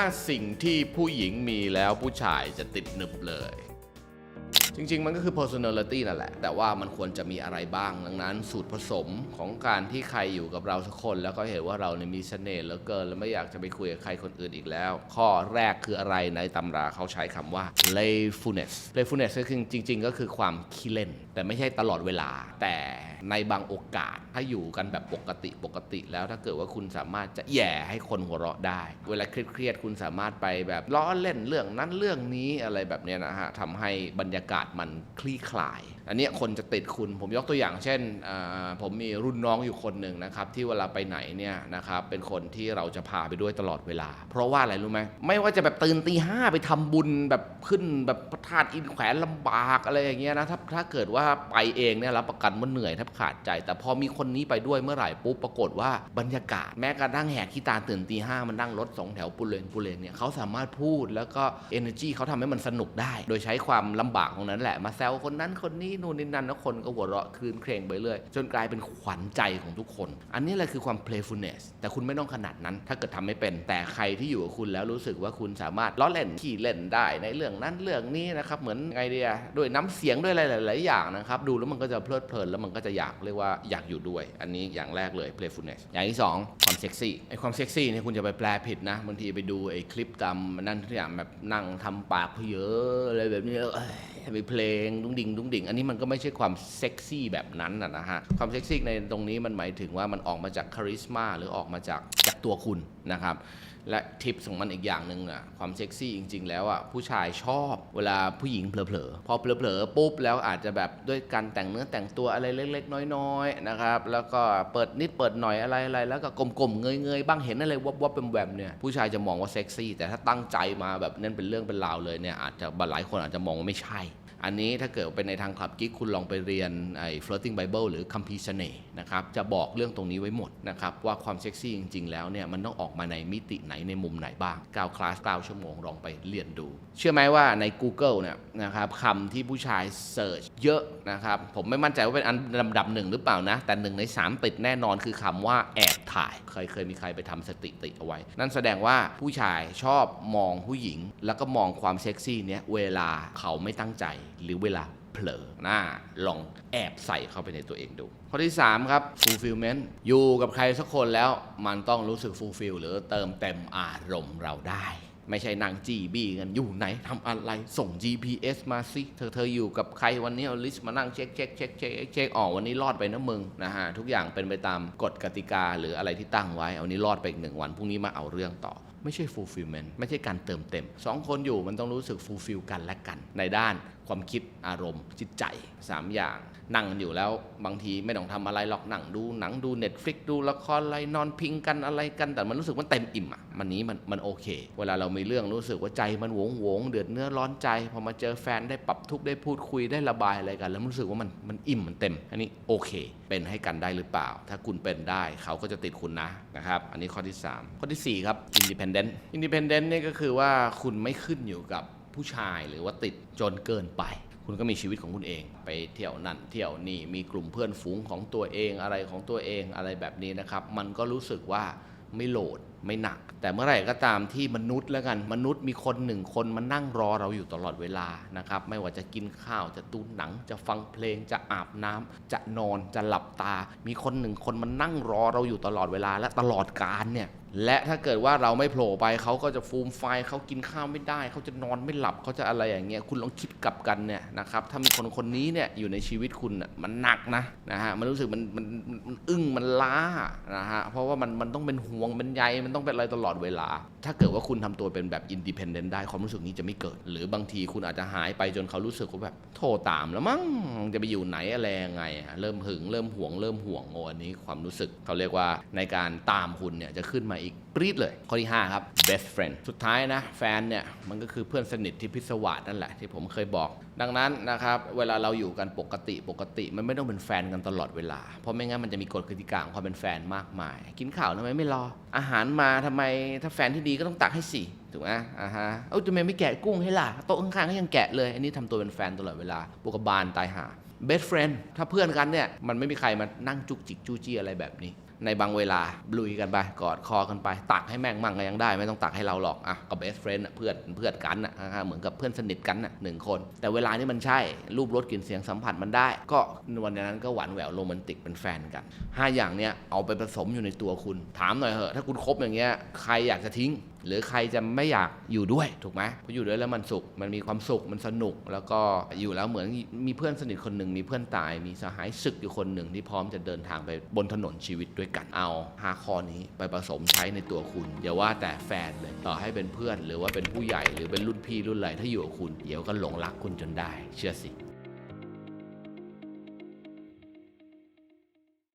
5 สิ่งที่ผู้หญิงมีแล้วผู้ชายจะติดหนึบเลย จริง ๆ มันก็คือ personality นั่นแหละ แต่ว่ามันควรจะมีอะไรบ้าง ดังนั้น สูตรผสมของการที่ใครอยู่กับเราสักคน แล้วก็เห็นว่าเราเนี่ยมีเสน่ห์เหลือเกิน แล้วไม่อยากจะไปคุยกับใครคนอื่นอีกแล้ว ข้อแรกคืออะไรในตำราเขาใช้คำว่า playfulness playfulness ก็คือจริง ๆ ก็คือความขี้เล่น แต่ไม่ใช่ตลอดเวลา แต่ในบางโอกาสถ้าอยู่กันแบบปกติปกติ แล้วถ้าเกิดว่าคุณสามารถจะแย่ให้คนหัวเราะได้ เวลาเครียดๆคุณสามารถไปแบบล้อเล่นเรื่องนั้นเรื่องนี้อะไรแบบเนี้ยนะฮะทำให้บรรยากาศมันคลี่คลาย อันนี้คนจะติดคุณ ผมยกตัวอย่างเช่น ผมมีรุ่นน้องอยู่คนหนึ่งนะครับ ที่เวลาไปไหนเนี่ยนะครับ เป็นคนที่เราจะพาไปด้วยตลอดเวลา เพราะว่าอะไรรู้ไหมไม่ว่าจะแบบตื่นตีห้าไปทำบุญแบบขึ้นแบบพระธาตุอินแขวนลำบากอะไรอย่างเงี้ยนะถ้าถ้าเกิดว่าไปเองเนี่ยรับประกันว่าเหนื่อยแทบขาดใจ แต่พอมีคนนี้ไปด้วยเมื่อไหร่ปุ๊บปรากฏว่าบรรยากาศแม้กระทั่งแหกขี้ตาตื่นตีห้ามันนั่งรถสองแถวปุเรงปุเรงเนี่ยเขาสามารถพูดแล้วก็ energy เขาทำให้มันสนุกได้ โดยใช้ความลำบากของนั้นแหละมาแซวคนนั้นคนนี้นู่นนี่นั่นแล้วคนก็หัวเราะคืนเครงไปเรื่อยจนกลายเป็นขวัญใจของทุกคน อันนี้แหละคือความ playfulness แต่คุณไม่ต้องขนาดนั้น ถ้าเกิดทำไม่เป็นแต่ใครที่อยู่กับคุณแล้วรู้สึกว่าคุณสามารถล้อเล่นขี่เล่นได้ในเรื่องนั้นเรื่องนี้นะครับเหมือนไงเดียด้วยน้ำเสียงด้วยอะไรหลาย ๆ อย่างนะครับดูแล้วมันก็จะเพลิดเพลินแล้วมันก็จะอยากเรียกว่าอยากอยู่ด้วย อันนี้อย่างแรกเลย playfulness อย่างที่สองความเซ็กซี่ไอความเซ็กซี่เนี่ยคุณจะไปแปลผิดนะบางทีไปดูไอคลิปตามนั่นทุกอย่างแบบนั่งทำปากเพเยอะอะไรแบบนี้เอ้ยเพลงดุ้งดิ่งดุ้งดิ่ง อันนี้มันก็ไม่ใช่ความเซ็กซี่แบบนั้นนะฮะ ความเซ็กซี่ในตรงนี้มันหมายถึงว่ามันออกมาจากคาริสมาหรือออกมาจากจากตัวคุณนะครับ และทิปของมันอีกอย่างหนึ่งอะความเซ็กซี่จริง ๆ แล้วอะผู้ชายชอบเวลาผู้หญิงเผลอๆพอเผลอๆปุ๊บแล้วอาจจะแบบด้วยการแต่งเนื้อแต่งตัวอะไรเล็ก ๆ น้อยๆนะครับแล้วก็เปิดนิดเปิดหน่อยอะไรๆแล้วก็กลมๆเงยๆบ้างเห็นอะไรวับๆเป็นแวมเนี่ยผู้ชายจะมองว่าเซ็กซี่แต่ถ้าตั้งใจมาแบบนั่นเป็นเรื่องเป็นราวเลยเนี่ยอาจจะหลายคนอาจจะมองว่าไม่ใช่ อันนี้ถ้าเกิดเป็นในทางคลับกิ๊กคุณลองไปเรียนไอ้ floating bible หรือคัมภีร์เสน่ห์นะครับจะบอกเรื่องตรงนี้ไว้หมดนะครับว่าความเซ็กซี่จริง ๆ แล้วเนี่ยมันต้องออกมาในมิติไหนในมุมไหนบ้าง9คลาส9ชั่วโมงลองไปเรียนดู เชื่อไหมว่าใน Google เนี่ยนะครับคำที่ผู้ชายเสิร์ชเยอะนะครับผมไม่มั่นใจว่าเป็นอันลำดับหนึ่งหรือเปล่านะ แต่หนึ่งใน 3 ติดแน่นอนคือคำว่าแอบถ่ายเคยเคยมีใครไปทำสติติเอาไว้ นั่นแสดงว่าผู้ชายชอบมองผู้หญิง แล้วก็มองความเซ็กซี่เนี้ยเวลาเขาไม่ตั้งใจหรือเวลาเผลอน้าลองแอบใส่เข้าไปในตัวเองดู ข้อที่ 3 ครับ fulfillment อยู่กับใครสักคนแล้วมันต้องรู้สึก fulfill หรือเติมเต็มอารมณ์เราได้ ไม่ใช่นางจีบีกันอยู่ไหนทำอะไรส่ง GPS มาสิเธอเธออยู่กับใครวันนี้เอาลิสต์มานั่งเช็คเช็คเช็คเช็คเช็คอ๋อวันนี้รอดไปนะมึงนะฮะทุกอย่างเป็นไปตามกฎกติกาหรืออะไรที่ตั้งไว้ เอานี้รอดไปอีกหนึ่งวันพรุ่งนี้มาเอาเรื่องต่อ ไม่ใช่ fulfillment ไม่ใช่การเติมเต็มสองคนอยู่มันต้องรู้สึก fulfill กันและกัน ในด้านความคิดอารมณ์จิตใจ 3 อย่าง นั่งกันอยู่แล้วบางทีไม่ต้องทำอะไรหรอกนั่งดูหนังดู Netflix ดูละครอะไรนอนพิงกันอะไรกัน แต่มันรู้สึกมันเต็มอิ่มอะมันนี้มันมันโอเค เวลาเรามีเรื่องรู้สึกว่าใจมันหวงหวงเดือดเนื้อร้อนใจพอมาเจอแฟนได้ปรับทุกข์ได้พูดคุยได้ระบายอะไรกัน แล้วรู้สึกว่ามันมันอิ่มมันเต็ม อันนี้โอเค เป็นให้กันได้หรือเปล่า ถ้าคุณเป็นได้เขาก็จะติดคุณนะนะครับอันนี้ข้อที่ 3 ข้อทีสี่4ครับ independent independent เนี่ยก็คือว่าคุณไม่ขึ้นอยู่กับผู้ชายหรือว่าติดจนเกินไป คุณก็มีชีวิตของคุณเอง ไปเที่ยวนั่นเที่ยวนี่มีกลุ่มเพื่อนฝูงของตัวเองอะไรของตัวเองอะไรแบบนี้นะครับ มันก็รู้สึกว่าไม่โหลด ไม่หนัก แต่เมื่อไหร่ก็ตามที่มนุษย์แล้วกันมนุษย์มีคนหนึ่งคนมานั่งรอเราอยู่ตลอดเวลานะครับไม่ว่าจะกินข้าวจะดูหนังจะฟังเพลงจะอาบน้ำจะนอนจะหลับตา มีคนหนึ่งคนมานั่งรอเราอยู่ตลอดเวลาและตลอดกาลเนี่ยและถ้าเกิดว่าเราไม่โผล่ไปเขาก็จะฟูมไฟเขากินข้าวไม่ได้ เขาจะนอนไม่หลับเขาจะอะไรอย่างเงี้ยคุณลองคิดกลับกันเนี่ยนะครับถ้ามีคนคนนี้เนี่ยอยู่ในชีวิตคุณมันหนักนะนะฮะมันรู้สึกมันมันมันมันอึ้งมันล้านะฮะเพราะว่ามันมันต้องเป็นห่วงเป็นใยมันต้องเป็นอะไรตลอดเวลา ถ้าเกิดว่าคุณทำตัวเป็นแบบอินดิเพนเดนต์ได้ความรู้สึกนี้จะไม่เกิด หรือบางทีคุณอาจจะหายไปจนเขารู้สึกว่าแบบโทรตามแล้วมั้งจะไปอยู่ไหนอะไรยังไงเริ่มหึงเริ่มห่วง เริ่มห่วงโอ้อันนี้ความรู้สึกเขาเรียกว่าในการตามคุณเนี่ยจะขึ้นมาอีกปรีดเลย ข้อที่ 5 ครับ best friend สุดท้ายนะแฟนเนี่ยมันก็คือเพื่อนสนิทที่พิศวาสนั่นแหละที่ผมเคยบอกดังนั้นนะครับเวลาเราอยู่กันปกติปกติ มันไม่ต้องเป็นแฟนกันตลอดเวลา เพราะไม่งั้นมันจะมีกฎกติกาของความเป็นแฟนมากมาย กินข้าวทำไมไม่รอ อาหารมาทำไมถ้าแฟนที่ดีก็ต้องตักให้สิถูกไหมอ่าฮะเอ้าทำไมไม่แกะกุ้งให้ล่ะโต๊ะข้างๆก็ยังแกะเลย อันนี้ทำตัวเป็นแฟนตลอดเวลาบุกบาลตายหา best friend ถ้าเพื่อนกันเนี่ยมันไม่มีใครมานั่งจุกจิกจู้จี้อะไรแบบนี้ ในบางเวลาลุยกันไปกอดคอกันไป ตักให้แม่งมั่งก็ยังได้ ไม่ต้องตักให้เราหรอกอะก็ best friend อะเพื่อนเพื่อนกันอะอ่าเหมือนกับเพื่อนสนิทกันอะหนึ่งคน แต่เวลานี้มันใช่รูปรสกลิ่นเสียงสัมผัสมันได้ ก็วันนั้นก็หวานแหววโรแมนติกเป็นแฟนกันห้าอย่างเนี้ยเอาไปผสมอยู่ในตัวคุณ ถามหน่อยเหอะถ้าคุณคบอย่างเงี้ยใครอยากจะทิ้ง หรือใครจะไม่อยากอยู่ด้วยถูกไหมพราะอยู่ด้วยแล้วมันสุข มันมีความสุขมันสนุก แล้วก็อยู่แล้วเหมือนมีเพื่อนสนิทคนหนึ่งมีเพื่อนตาย มีสหายศึกอยู่คนหนึ่งที่พร้อมจะเดินทางไปบนถนนชีวิตด้วยกันเอาหาข้อนี้ไปผสมใช้ในตัวคุณอย่าว่าแต่แฟนเลยต่อให้เป็นเพื่อนหรือว่าเป็นผู้ใหญ่หรือเป็นรุ่นพี่รุ่นอะไรถ้าอยู่กับคุณเดี๋ยวก็หลงรักคุณจนได้ เชื่อสิ